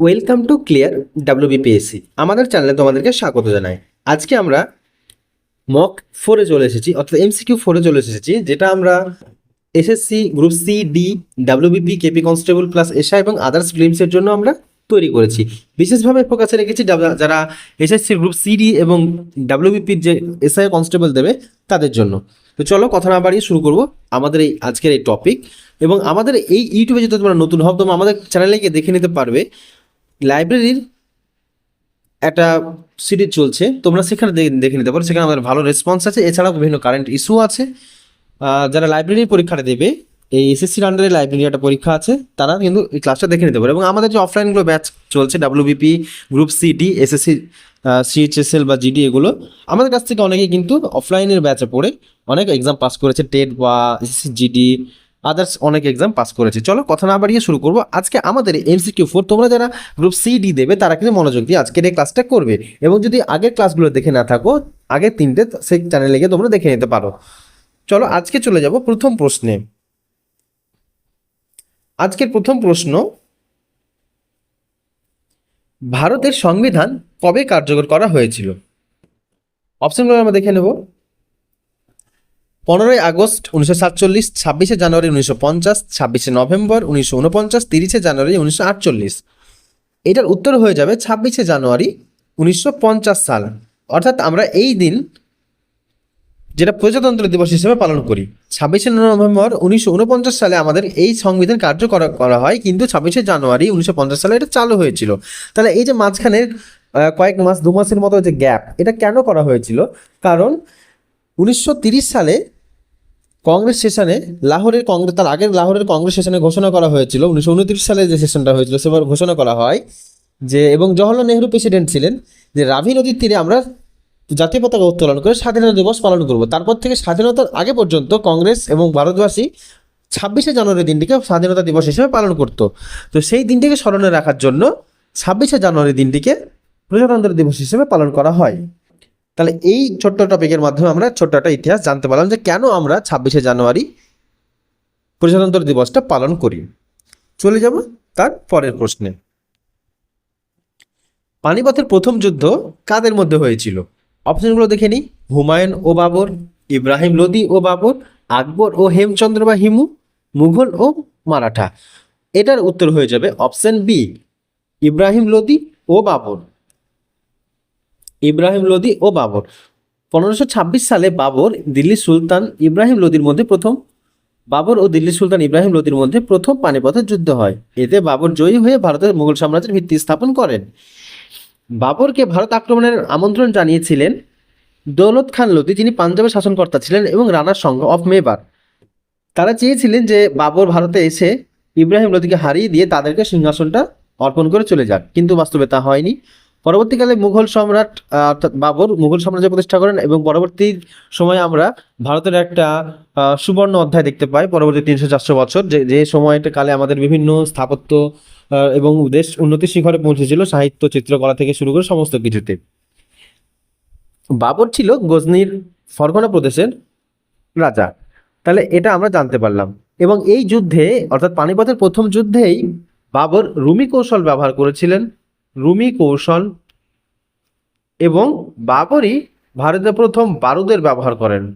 Welcome to clear WBPSC আমাদের চ্যানেলে তোমাদেরকে স্বাগত জানাই। আজকে আমরা মক ফোরে চলে এসেছি অর্থাৎ এমসিকিউ ফোরে চলে এসেছি, যেটা আমরা SSC group C D WBP KP constable plus এশা এবং আদার্স ফিল্মসের জন্য আমরা তৈরি করেছি। বিশেষভাবে ফোকাসে রেখেছি যারা- এসএসসি গ্রুপ সি ডি এবং ডাব্লিউবিপির যে এসআই কনস্টেবল দেবে, তাদের জন্য। তো চলো কথা না বাড়িয়ে শুরু করব আমাদের এই আজকের এই টপিক এবং আমাদের এই ইউটিউবে যদি তোমরা নতুন হও তোমরা আমাদের চ্যানেলে গিয়ে দেখে নিতে পারবে লাইব্রেরির একটা সিরিজ চলছে, তোমরা সেখানে দেখে নিতে পারো, সেখানে আমাদের ভালো রেসপন্স আছে, এছাড়াও বিভিন্ন কারেন্ট ইস্যু আছে। যারা লাইব্রেরির পরীক্ষাটা দেবে, এই এসএসসির আন্ডারে লাইব্রেরি একটা পরীক্ষা আছে, তারা কিন্তু এই ক্লাসটা দেখে নিতে পারে। এবং আমাদের যে অফলাইনগুলো ব্যাচ চলছে WBP group CD SSC CHSL বা জিডি এগুলো, আমাদের কাছ থেকে অনেকেই কিন্তু অফলাইনের ব্যাচে পড়ে অনেক এক্সাম পাস করেছে টেট বা এসএসসি জিডি আদার্স অনেক এক্সাম পাস করেছে। চলো কথা না বাড়িয়ে শুরু করব। আজকে আমাদের এমসিকিউ ফোর তোমরা যারা গ্রুপ সি ডি দেবে, তারা কিন্তু মনোযোগ দিয়ে আজকের এই ক্লাসটা করবে। এবং যদি আগের ক্লাসগুলো দেখে না থাকো, আগের তিনটে, সেই চ্যানেলে গিয়ে তোমরা দেখে নিতে পারো। চলো আজকে চলে যাব প্রথম প্রশ্নে। আজকের প্রথম প্রশ্ন, ভারতের সংবিধান কবে কার্যকর করা হয়েছিল? অপশনগুলো আমরা দেখে নেব। পনেরোই আগস্ট উনিশশো সাতচল্লিশ, ছাব্বিশে জানুয়ারি উনিশশো পঞ্চাশ, ছাব্বিশে নভেম্বর উনিশশো উনপঞ্চাশ, তিরিশে জানুয়ারি উনিশশো আটচল্লিশ। এটার উত্তর হয়ে যাবে ছাব্বিশে জানুয়ারি উনিশশো পঞ্চাশ সাল। অর্থাৎ আমরা এই দিন যেটা প্রজাতন্ত্র দিবস হিসেবে পালন করি, ছাব্বিশে নভেম্বর উনিশশো উনপঞ্চাশ সালে আমাদের এই সংবিধান কার্যকর করা হয়, কিন্তু ছাব্বিশে জানুয়ারি উনিশশো পঞ্চাশ সালে এটা চালু হয়েছিল। তাহলে এই যে মাঝখানের কয়েক মাস, দু মাসের মতো যে গ্যাপ এটা কেন করা হয়েছিল? কারণ উনিশশো সালে কংগ্রেস সেশনে লাহোরের কংগ্রেস তার আগের লাহোরের কংগ্রেস সেশনে ঘোষণা করা হয়েছিল, উনিশশো উনত্রিশ সালে যে সেশনটা হয়েছিল, সেবার ঘোষণা করা হয় যে, এবং জওহরলাল নেহরু প্রেসিডেন্ট ছিলেন, যে রাভি নদীর তীরে আমরা জাতীয় পতাকা উত্তোলন করে স্বাধীনতা দিবস পালন করব। তারপর থেকে স্বাধীনতার আগে পর্যন্ত কংগ্রেস এবং ভারতবাসী ছাব্বিশে জানুয়ারি দিনটিকে স্বাধীনতা দিবস হিসেবে পালন করত। তো সেই দিনটিকে স্মরণে রাখার জন্য ছাব্বিশে জানুয়ারি দিনটিকে প্রজাতন্ত্র দিবস হিসেবে পালন করা হয়। তাহলে এই ছোট্ট টপিকের মাধ্যমে আমরা ছোট্ট একটা ইতিহাস জানতে পারলাম যে কেন আমরা ছাব্বিশে জানুয়ারি প্রজাতন্ত্র দিবসটা পালন করি। চলে যাব তার পরের প্রশ্নে। পানিপথের প্রথম যুদ্ধ কাদের মধ্যে হয়েছিল? অপশনগুলো দেখে নিই। হুমায়ুন ও বাবর, ইব্রাহিম লোদি ও বাবর, আকবর ও হেমচন্দ্র বা হিমু, মুঘল ও মারাঠা। এটার উত্তর হয়ে যাবে অপশন বি ইব্রাহিম লোদি ও বাবর। ইব্রাহিম লোদি ও বাবর। পনেরোশো সালে বাবর দিল্লি সুলতান ইব্রাহিম লোদির মধ্যে প্রথম, বাবর ও দিল্লি সুলতান ইব্রাহিম লোদির মধ্যে প্রথম পানিপথের যুদ্ধ হয়। এতে বাবর জয়ী হয়ে ভারতের মুঘল সাম্রাজ্যের ভিত্তি স্থাপন করেন। বাবরকে ভারত আক্রমণের আমন্ত্রণ জানিয়েছিলেন দৌলত খান লোদি, যিনি পাঞ্জাবের শাসনকর্তা ছিলেন এবং রানার সংঘ অফ মেবার। তারা চেয়েছিলেন যে বাবর ভারতে এসে ইব্রাহিম লোদিকে হারিয়ে দিয়ে তাদেরকে সিংহাসনটা অর্পণ করে চলে যান কিন্তু বাস্তবে তা হয়নি। পরবর্তীকালে মুঘল সম্রাট অর্থাৎ বাবর মুঘল সাম্রাজ্য প্রতিষ্ঠা করেন এবং পরবর্তী সময়ে আমরা ভারতের একটা সুবর্ণ অধ্যায় দেখতে পাই, পরবর্তী তিনশো চারশো বছর, যে যে সময়টা কালে আমাদের বিভিন্ন স্থাপত্য এবং দেশ উন্নতির শিখরে পৌঁছেছিল, সাহিত্য চিত্রকলা থেকে শুরু করে সমস্ত কিছুতে। বাবর ছিল গজনির ফরগনা প্রদেশের রাজা। তাহলে এটা আমরা জানতে পারলাম। এবং এই যুদ্ধে, অর্থাৎ পানিপথের প্রথম যুদ্ধেই বাবর রুমি কৌশল ব্যবহার করেছিলেন। রুমি কৌশল এবং বাবরই ভারতে প্রথম বারুদের ব্যবহার করেন।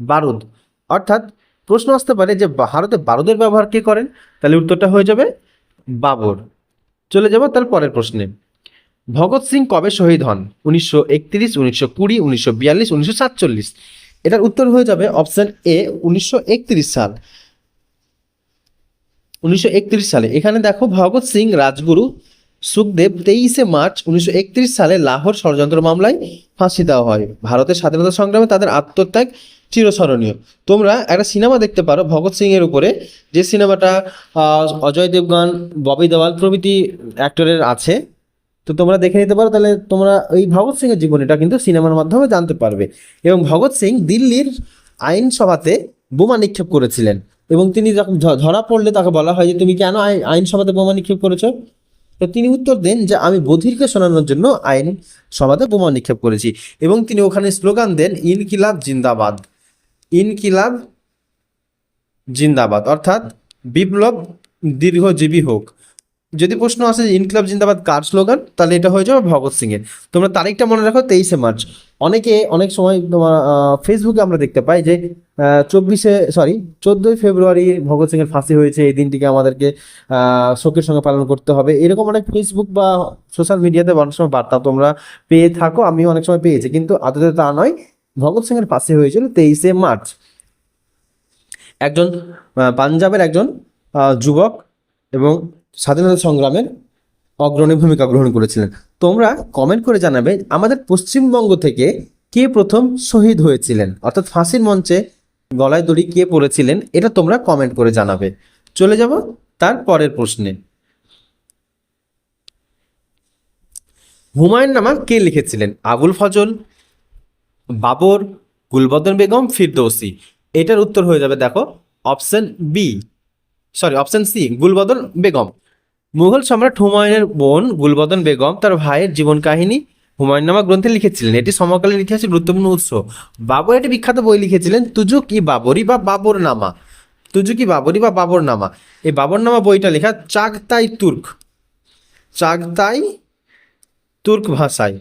বারুদ। অর্থাৎ প্রশ্ন আসতে পারে যে ভারতে বারুদের ব্যবহার কে করেন? তাহলে উত্তরটা হয়ে যাবে বাবর। চলে যাব তার পরের প্রশ্নে। ভগৎ সিং কবে শহীদ হন? উনিশশো একত্রিশ, উনিশশো কুড়ি, উনিশশো বিয়াল্লিশ, উনিশশো সাতচল্লিশ। এটার উত্তর হয়ে যাবে অপশন এ, উনিশশো একত্রিশ সাল। উনিশশো একত্রিশ সালে। এখানে দেখো ভগৎ সিং রাজগুরু সুখদেব তেইশে মার্চ উনিশশো একত্রিশ সালে লাহোর ষড়যন্ত্র মামলায় ফাঁসি দেওয়া হয়। ভারতের স্বাধীনতা সংগ্রামে তাদের আত্মত্যাগ চিরস্মরণীয়। তোমরা একটা সিনেমা দেখতে পারো ভগৎ সিং এর উপরে। যে সিনেমাটা অজয় দেবগান, ববি দেওয়াল প্রভৃতি অ্যাক্টরের আছে। তো তোমরা দেখে নিতে পারো, তাহলে তোমরা এই ভগৎ সিং এর জীবনীটা কিন্তু সিনেমার মাধ্যমে জানতে পারবে। এবং ভগৎ সিং দিল্লির আইনসভাতে বোমা নিক্ষেপ করেছিলেন। এবং তিনি যখন ধরা পড়লে তাকে বলা হয় যে, তুমি কেন আই- আইনসভাতে বোমা নিক্ষেপ করেছ? তো তিনি উত্তর দেন যে, আমি বধিরকে শোনানোর জন্য আইন সভাতে বোমা নিক্ষেপ করেছি। এবং তিনি ওখানে স্লোগান দেন, ইনকিলাব জিন্দাবাদ। ইনকিলাব জিন্দাবাদ, অর্থাৎ বিপ্লব দীর্ঘজীবী হোক। যদি প্রশ্ন আসে যে ইনকলাব জিন্দাবাদ কার স্লোগান, তাহলে এটা হয়ে যাবে ভগৎ সিং এর তোমরা তারিখটা মনে রাখো তেইশে মার্চ। অনেকে অনেক সময় তোমার ফেসবুকে আমরা দেখতে পাই যে চব্বিশে সরি চোদ্দোই ফেব্রুয়ারি ভগৎ সিং এর ফাঁসি হয়েছে, এই দিনটিকে আমাদেরকে শোকের সঙ্গে পালন করতে হবে। এরকম অনেক ফেসবুক বা সোশ্যাল মিডিয়াতে অনেক সময় বার্তা তোমরা পেয়ে থাকো, আমিও অনেক সময় পেয়েছি। কিন্তু আদতে তা নয়, ভগৎ সিং এর ফাঁসি হয়েছিল তেইশে মার্চ। একজন পাঞ্জাবের একজন যুবক এবং স্বাধীনতা সংগ্রামের অগ্রণী ভূমিকা গ্রহণ করেছিলেন। তোমরা কমেন্ট করে জানাবে আমাদের পশ্চিমবঙ্গ থেকে কে প্রথম শহীদ হয়েছিলেন? অর্থাৎ ফাঁসির মঞ্চে গলায় দড়ি কে পড়েছিলেন এটা তোমরা কমেন্ট করে জানাবে। চলে যাব তার পরের প্রশ্নে। হুমায়ুন নামা কে লিখেছিলেন? আবুল ফজল, বাবর, গুলবদন বেগম, ফিরদৌসি। এটার উত্তর হয়ে যাবে দেখো option B sorry option C Gulbadan Begum. Mughal সম্রাট হুমায়ুনের বোন গুলবদন বেগম তার ভাইয়ের জীবন কাহিনী হুমায়ুননামা গ্রন্থে লিখেছিলেন। এটি সমকালীন ইতিহাসের গুরুত্বপূর্ণ উৎস। বাবর একটি বিখ্যাত বই লিখেছিলেন, তুজুক ই বাবরি বা বাবর নামা তুজুক বাবরি বা বাবর নামা এই বাবর নামা বইটা লেখা চাগতাই তুর্ক। চাগতাই তুর্ক ভাষায়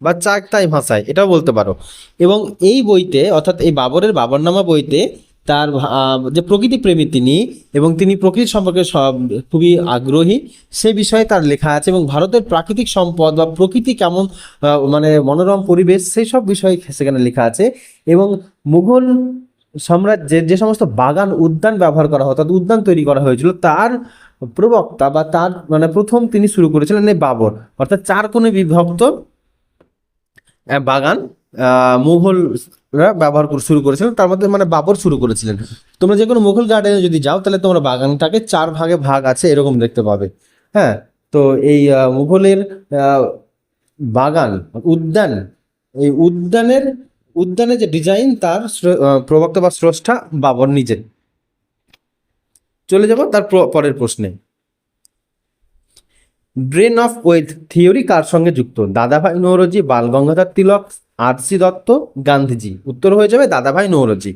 বা চাগতাই ভাষায়, এটাও বলতে পারো। এবং এই বইতে, অর্থাৎ এই বাবরের বাবরনামা বইতে তার যে প্রকৃতি প্রেমী তিনি এবং তিনি প্রকৃতি সম্পর্কে সব খুবই আগ্রহী সে বিষয়ে তার লেখা আছে এবং ভারতের প্রাকৃতিক সম্পদ বা প্রকৃতি কেমন মানে মনোরম পরিবেশ সেই সব বিষয়ে সেখানে লেখা আছে এবং মুঘল সাম্রাজ্যের যে সমস্ত বাগান উদ্যান ব্যবহার করা হতো উদ্যান তৈরি করা হয়েছিল তার প্রবক্তা বা তার মানে প্রথম তিনি শুরু করেছিলেন এই বাবর অর্থাৎ চার কোণে বিভক্ত বাগান আহ, মুঘলরা ব্যবহার শুরু করেছিলেন, তার মধ্যে মানে বাবর শুরু করেছিলেন। তোমরা যে কোনো মুঘল গার্ডেনে যদি যাও, তাহলে তোমরা বাগানটাকে চার ভাগে ভাগ আছে, এরকম দেখতে পাবে। হ্যাঁ তো এই মুঘলের বাগান, উদ্যান, এই উদ্যানের উদ্যানের যে ডিজাইন তার প্রবক্তা বা স্রষ্টা বাবর নিজে। চলে যাব তার পরের প্রশ্নে। ব্রেন অফ ওয়েলথ থিওরি কার সঙ্গে যুক্ত? Dadabhai Naoroji, Bal Gangadhar Tilak R C Dutt, Gandhiji. উত্তর হয়ে যাবে দাদাভাই নৌরজি।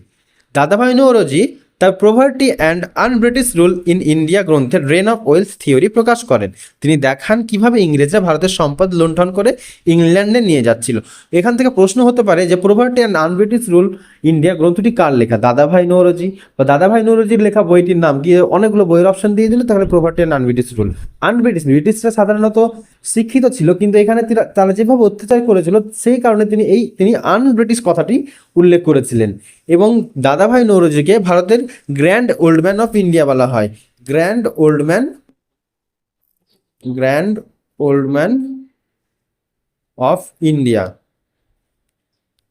দাদাভাই নৌরজি তার poverty and unBritish rule in India গ্রন্থের রেন অফ ওয়েলস থিওরি প্রকাশ করেন। তিনি দেখান কীভাবে ইংরেজরা ভারতের সম্পদ লুণ্ঠন করে ইংল্যান্ডে নিয়ে যাচ্ছিল। এখান থেকে প্রশ্ন হতে পারে যে poverty and unBritish rule India গ্রন্থটি কার লেখা? দাদাভাই নৌরজি। বা দাদাভাই নৌরজির লেখা বইটির নাম কি? অনেকগুলো বইয়ের অপশন দিয়ে দিল, তাহলে poverty and un-British rule un-British ব্রিটিশরা সাধারণত শিক্ষিত ছিল, কিন্তু এখানে তিরা- তারা যেভাবে অত্যাচার করেছিল, সেই কারণে তিনি এই, তিনি আনব্রিটিশ কথাটি উল্লেখ করেছিলেন। এবং দাদাভাই নৌরজিকে ভারতের grand old man of India বলা হয়। Grand old man grand old man of India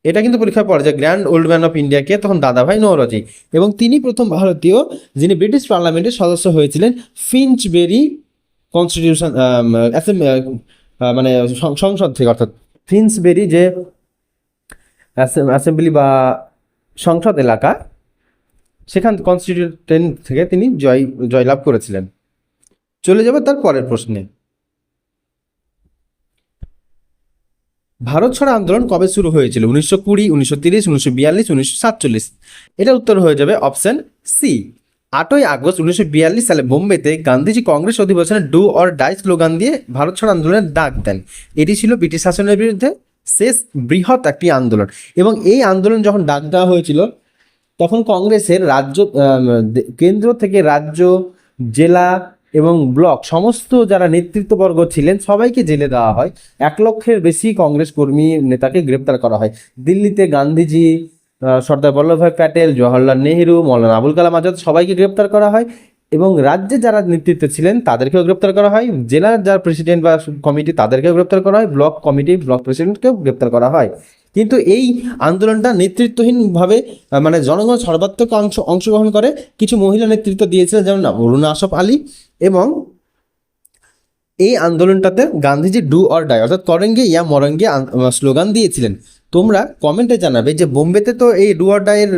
এটা কিন্তু পরীক্ষায় পড়ে যে গ্র্যান্ড ওল্ড ম্যান অফ ইন্ডিয়াকে তখন দাদাভাই নৌরজি এবং তিনি প্রথম ভারতীয় যিনি ব্রিটিশ পার্লামেন্টের সদস্য হয়েছিলেন ফিঞ্চবেরি কনস্টিটিউশন মানে সংসদ থেকে অর্থাৎ ফিন্সবেরি যে অ্যাসেম্বলি বা সংসদ এলাকা, সেখান কনস্টিটিউটেন্ট থেকে তিনি জয়, জয়লাভ করেছিলেন। চলে যাবে তার পরের প্রশ্নে। ভারত ছাড়া আন্দোলন কবে শুরু হয়েছিল? উনিশশো কুড়ি, উনিশশো তিরিশ, উনিশশো বিয়াল্লিশ, উনিশশো সাতচল্লিশ। এটা উত্তর হয়ে যাবে অপশন সি আটই আগস্ট, উনিশশো বিয়াল্লিশ সালে বোম্বেতে গান্ধীজি কংগ্রেস অধিবেশনে ডু অর ডাই স্লোগান দিয়ে ভারত ছাড়া আন্দোলনের ডাক দেন। এটি ছিল ব্রিটিশ শাসনের বিরুদ্ধে শেষ বৃহৎ একটি আন্দোলন। এবং এই আন্দোলন যখন ডাক দেওয়া হয়েছিল, তখন কংগ্রেসের রাজ্য কেন্দ্র থেকে রাজ্য, জেলা এবং ব্লক, সমস্ত যারা নেতৃত্ববর্গ ছিলেন সবাইকে জেলে দেওয়া হয়। এক লক্ষের বেশি কংগ্রেস কর্মী নেতাকে গ্রেপ্তার করা হয়। দিল্লিতে গান্ধীজি সর্দার বল্লভভাই প্যাটেল জওহরলাল নেহেরু, মৌলানা আবুল কালাম আজাদ সবাইকে গ্রেপ্তার করা হয় এবং রাজ্যে যারা নেতৃত্বে ছিলেন তাদেরকেও গ্রেপ্তার করা হয়। জেলার যারা প্রেসিডেন্ট বা কমিটি তাদেরকেও গ্রেপ্তার করা হয়। ব্লক কমিটি, ব্লক প্রেসিডেন্টকেও গ্রেপ্তার করা হয়। কিন্তু এই আন্দোলনটা নেতৃত্বহীনভাবে মানে জনগণ সর্বাত্মক অংশ, অংশগ্রহণ করে। কিছু মহিলা নেতৃত্ব দিয়েছিলেন, যেমন অরুণা আশফ আলী। এবং এই আন্দোলনটাতে গান্ধীজি ডু অর ডাই অর্থাৎ করেঙ্গে ইয়া মরেঙ্গে স্লোগান দিয়েছিলেন। তোমরা কমেন্টে জানাবে যে বোম্বেতে তো এই ডু অর ডাইয়ের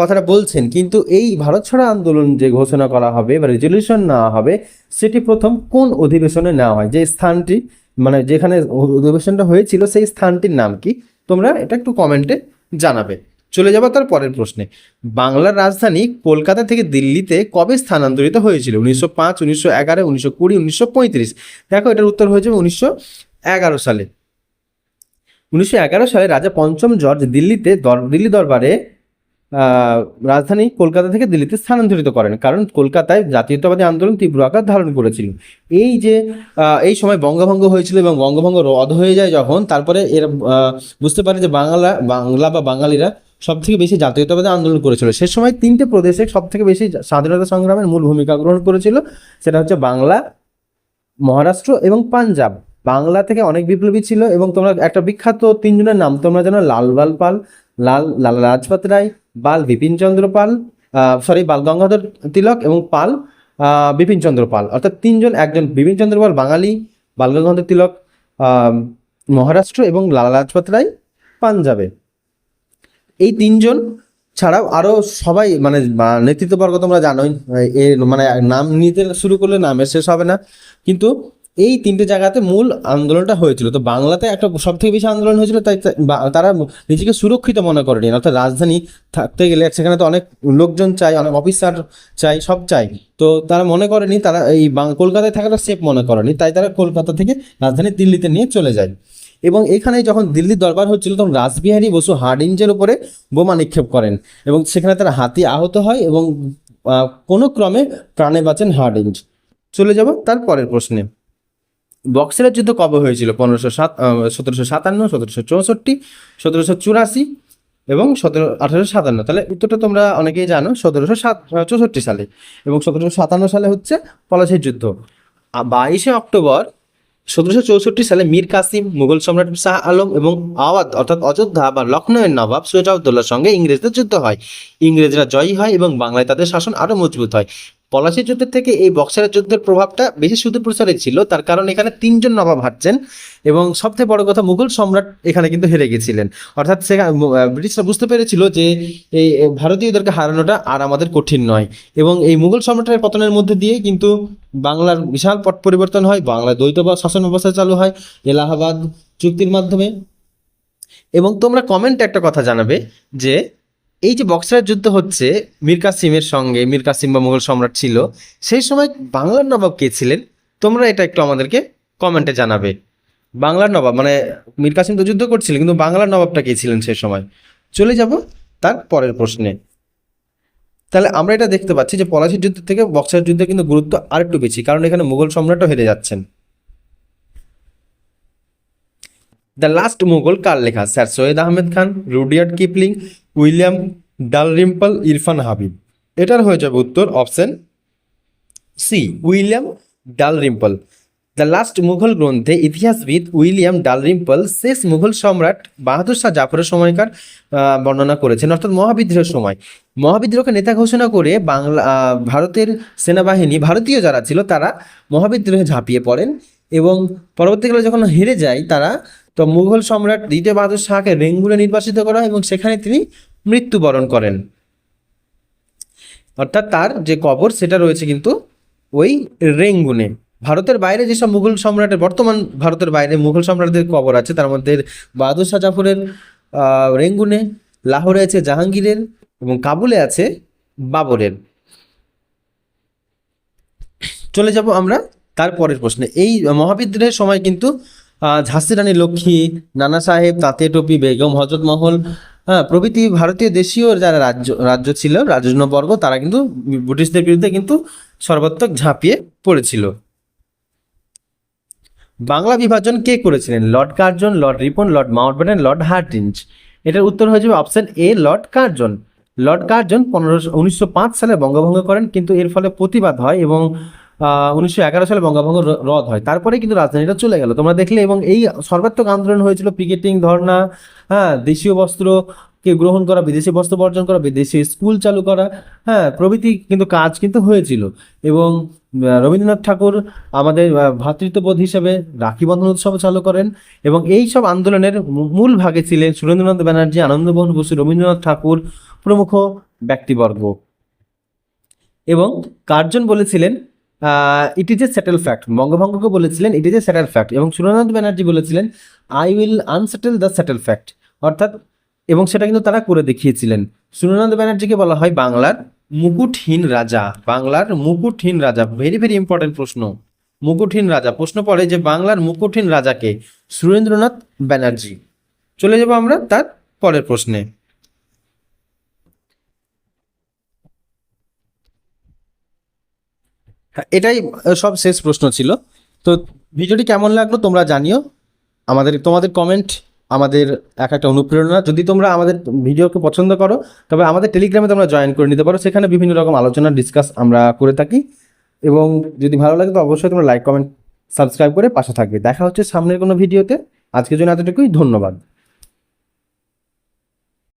কথাটা বলছেন, কিন্তু এই ভারত ছাড়া আন্দোলন যে ঘোষণা করা হবে বা রেজলিউশন নেওয়া হবে, সেটি প্রথম কোন অধিবেশনে নেওয়া হয়? যে স্থানটি মানে যেখানে অধিবেশনটা হয়েছিল, সেই স্থানটির নাম কি? তোমরা এটা একটু কমেন্টে জানাবে। চলে যাব তার পরের প্রশ্নে। বাংলার রাজধানী কলকাতা থেকে দিল্লিতে কবে স্থানান্তরিত হয়েছিল? উনিশশো পাঁচ, উনিশশো এগারো, উনিশশো কুড়ি, উনিশশো পঁয়ত্রিশ। দেখো, এটার উত্তর হয়ে যাবে উনিশশো এগারো সালে। উনিশশো এগারো সালে রাজা পঞ্চম জর্জ দিল্লিতে দর- দিল্লি দরবারে রাজধানী কলকাতা থেকে দিল্লিতে স্থানান্তরিত করেন। কারণ কলকাতায় জাতীয়তাবাদী আন্দোলন তীব্র আকার ধারণ করেছিল। এই যে এই সময় বঙ্গভঙ্গ হয়েছিল এবং বঙ্গভঙ্গ রদ হয়ে যায় যখন, তারপরে এরা বুঝতে পারে যে বাংলা বাংলা বা বাঙালিরা সব থেকে বেশি জাতীয়তাবাদী আন্দোলন করেছিল। সে সময় তিনটে প্রদেশে সব থেকে বেশি স্বাধীনতা সংগ্রামের মূল ভূমিকা গ্রহণ করেছিল সেটা হচ্ছে বাংলা মহারাষ্ট্র এবং পাঞ্জাব। বাংলা থেকে অনেক বিপ্লবী ছিল এবং তোমরা একটা বিখ্যাত তিনজনের নাম তোমরা জানো লালবাল পাল লাল লাল লাজপত রায় বাল বিপিন চন্দ্র পাল সরি বাল গঙ্গাধর তিলক এবং পাল আহ, বিপিন চন্দ্র পাল। অর্থাৎ তিনজন একজন বিপিন চন্দ্র পাল বাঙালি বাল গঙ্গাধর তিলক মহারাষ্ট্র এবং লাল লাজপত রায় পাঞ্জাবে। এই তিনজন ছাড়াও আরও সবাই মানে নেতৃত্ববর্গ তোমরা জানোই এর মানে নাম নিতে শুরু করলে নামের শেষ হবে না। কিন্তু এই তিনটে জায়গাতে মূল আন্দোলনটা হয়েছিল। তো বাংলাতে একটা সব থেকে বেশি আন্দোলন হয়েছিল, তাই তারা নিজেকে সুরক্ষিত মনে করেনি। অর্থাৎ রাজধানী থাকতে গেলে সেখানে তো অনেক লোকজন চাই অনেক অফিসার চাই সব চাই তো তারা মনে করেনি, তারা এই কলকাতায় থাকাটা সেফ মনে করেনি, তাই তারা কলকাতা থেকে রাজধানী দিল্লিতে নিয়ে চলে যায়। এবং এখানে যখন দিল্লির দরবার হচ্ছিল, তখন রাসবিহারী বসু হার্ডিঞ্জের উপরে বোমা নিক্ষেপ করেন এবং সেখানে তার হাতি আহত হয় এবং কোনো ক্রমে প্রাণে বাঁচেন হার্ডিঞ্জ। চলে যাব তার পরের প্রশ্নে। বক্সের যুদ্ধ কবে হয়েছিল? পনেরোশো সাত সতেরোশো সাতান্ন, সতেরোশো চৌষট্টি, সতেরোশো চুরাশি এবং সতেরো, আঠারোশো সাতান্ন। তাহলে উত্তরটা তোমরা অনেকেই জানো, সতেরোশো সাত চৌষট্টি সালে এবং সতেরোশো সাতান্ন সালে হচ্ছে পলাশির যুদ্ধ। বাইশে অক্টোবর সতেরোশো চৌষট্টি সালে মীর কাসিম, মুঘল সম্রাট শাহ আলম এবং আওয়াদ, অর্থাৎ অযোধ্যা বা লখনৌয়ের নবাব সৈয়দ সঙ্গে ইংরেজদের যুদ্ধ হয়। ইংরেজরা জয়ী হয় এবং বাংলায় তাদের শাসন আরও মজবুত হয়। পলাশির যুদ্ধের থেকে এই বক্সারের যুদ্ধের প্রভাবটা বেশি সুদূর প্রসারে ছিল, তার কারণ এখানে তিনজন নবাব হারছেন এবং সবথেকে বড় কথা মুঘল সম্রাট এখানে কিন্তু হেরে গেছিলেন। অর্থাৎ সেখানে ব্রিটিশরা বুঝতে পেরেছিল যে এই ভারতীয়দেরকে হারানোটা আর আমাদের কঠিন নয় এবং এই মুঘল সম্রাটের পতনের মধ্যে দিয়ে কিন্তু বাংলার বিশাল পট পরিবর্তন হয় বাংলা দ্বৈত বা শাসন ব্যবস্থা চালু হয়, এলাহাবাদ চুক্তির মাধ্যমে। এবং তোমরা কমেন্টে একটা কথা জানাবে যে এই যে বক্সারের যুদ্ধ হচ্ছে, মীর কাসিমের সঙ্গে, মীর কাসিম বা মুঘল সম্রাট ছিল, সেই সময় বাংলার নবাব কে ছিলেন? তোমরা এটা একটু আমাদেরকে কমেন্টে জানাবে। বাংলার নবাব মানে মীর কাসিম তো যুদ্ধ করছিলেন কিন্তু বাংলার নবাবটা কে ছিলেন সেই সময়? চলে যাব তার পরের প্রশ্নে। তাহলে আমরা এটা দেখতে পাচ্ছি যে পলাশির যুদ্ধ থেকে বক্সার যুদ্ধে কিন্তু গুরুত্ব আরেকটু বেশি, কারণ এখানে মুঘল সম্রাটও হেরে যাচ্ছেন। দ্য লাস্ট মুঘল কার লেখা sir Syed Ahmed Khan Rudyard Kipling William Dalrymple Irfan Habib এটার হয়ে যাবে উত্তর option C William Dalrymple the last Mughal গ্রন্থে ইতিহাসবিদ উইলিয়াম ডালরিম্পল শেষ মুঘল সম্রাট বাহাদুর শাহ জাফরের সময়কার বর্ণনা করেছেন, অর্থাৎ মহাবিদ্রোহের সময়। মহাবিদ্রোহকে নেতা ঘোষণা করে বাংলা ভারতের সেনাবাহিনী, ভারতীয় যারা ছিল তারা মহাবিদ্রোহে ঝাঁপিয়ে পড়েন এবং পরবর্তীকালে যখন হেরে যায় তারা তো মুঘল সম্রাট দ্বিতীয় বাহাদুর শাহকে রেঙ্গুনে নির্বাসিত করা হয় এবং সেখানে তিনি মৃত্যুবরণ করেন। অর্থাৎ তার যে কবর, সেটা রয়েছে কিন্তু ওই রেঙ্গুনে। ভারতের বাইরে যেসব মুঘল সম্রাটের, বর্তমান ভারতের বাইরে মুঘল সম্রাটদের কবর আছে, তার মধ্যে বাহাদুর শাহ জাফরের রেঙ্গুনে, লাহোরে আছে জাহাঙ্গীরের এবং কাবুলে আছে বাবরের। চলে যাব আমরা তারপরের প্রশ্নে। এই মহাবিদ্রোহের সময় কিন্তু ঝাঁসি রানী লক্ষ্মী, নানা সাহেব, তাঁতে টুপি, বেগম, হজরত মহল হ্যাঁ প্রভৃতি ভারতীয় দেশীয় যারা রাজ্য রাজ্য ছিল রাজন্যবর্গ তারা কিন্তু ব্রিটিশদের বিরুদ্ধে কিন্তু সর্বাত্মক ঝাঁপিয়ে পড়েছিল। বাংলা বিভাজন কে করেছিলেন? Lord Curzon, lord Ripon, lord Mountbatten, lord Hardinge এটার উত্তর হয়ে যাবে option A, lord Curzon. Lord Curzon পনেরোশো, উনিশশো পাঁচ সালে বঙ্গভঙ্গ করেন, কিন্তু এর ফলে প্রতিবাদ হয় এবং উনিশশো এগারো সালে বঙ্গভঙ্গ রদ হয়। তারপরে কিন্তু রাজধানীটা চলে গেল। তোমরা দেখলে এবং এই সর্বাত্মক আন্দোলন হয়েছিল পিকেটিং, ধর্না হ্যাঁ দেশীয় বস্ত্র কে গ্রহণ করা, বিদেশি বস্ত্র বর্জন করা, বিদেশি স্কুল চালু করা হ্যাঁ প্রভৃতি কিন্তু কাজ কিন্তু হয়েছিল। এবং রবীন্দ্রনাথ ঠাকুর আমাদের ভ্রাতৃত্ববোধ হিসেবে রাখি বন্ধন উৎসব চালু করেন এবং এই সব আন্দোলনের মূল ভাগে ছিলেন সুরেন্দ্রনাথ ব্যানার্জি, আনন্দমোহন বসু, রবীন্দ্রনাথ ঠাকুর প্রমুখ ব্যক্তিবর্গ। এবং কার্জন বলেছিলেন it is a settle fact বঙ্গভঙ্গকে বলেছিলেন it is a settle fact এবং সুরেন্দ্রনাথ ব্যানার্জি বলেছিলেন I will unsettle the settle fact অর্থাৎ, এবং সেটা কিন্তু তারা করে দেখিয়েছিলেন। সুরেন্দ্রনাথ ব্যানার্জিকে বলা হয় বাংলার মুকুটহীন রাজা। বাংলার মুকুটহীন রাজা ভেরি ভেরি ইম্পর্টেন্ট প্রশ্ন। মুকুটহীন রাজা, প্রশ্ন পড়ে যে বাংলার মুকুটহীন রাজাকে সুরেন্দ্রনাথ ব্যানার্জি। চলে যাব আমরা তার পরের প্রশ্নে। এটাই সব শেষ প্রশ্ন ছিল। তো ভিডিওটি কেমন লাগল তোমরা জানিও। আমাদের, তোমাদের কমেন্ট আমাদের এক একটা অনুপ্রেরণা। যদি তোমরা আমাদের ভিডিওকে পছন্দ করো, তবে আমাদের টেলিগ্রামে তোমরা জয়েন করে নিতে পারো। সেখানে বিভিন্ন রকম আলোচনা ডিসকাস আমরা করে থাকি। এবং যদি ভালো লাগে, তো অবশ্যই তোমরা লাইক কমেন্ট সাবস্ক্রাইব করে পাশে থাকবে। দেখা হচ্ছে সামনের কোনো ভিডিওতে। আজকের জন্য এতটুকুই। ধন্যবাদ।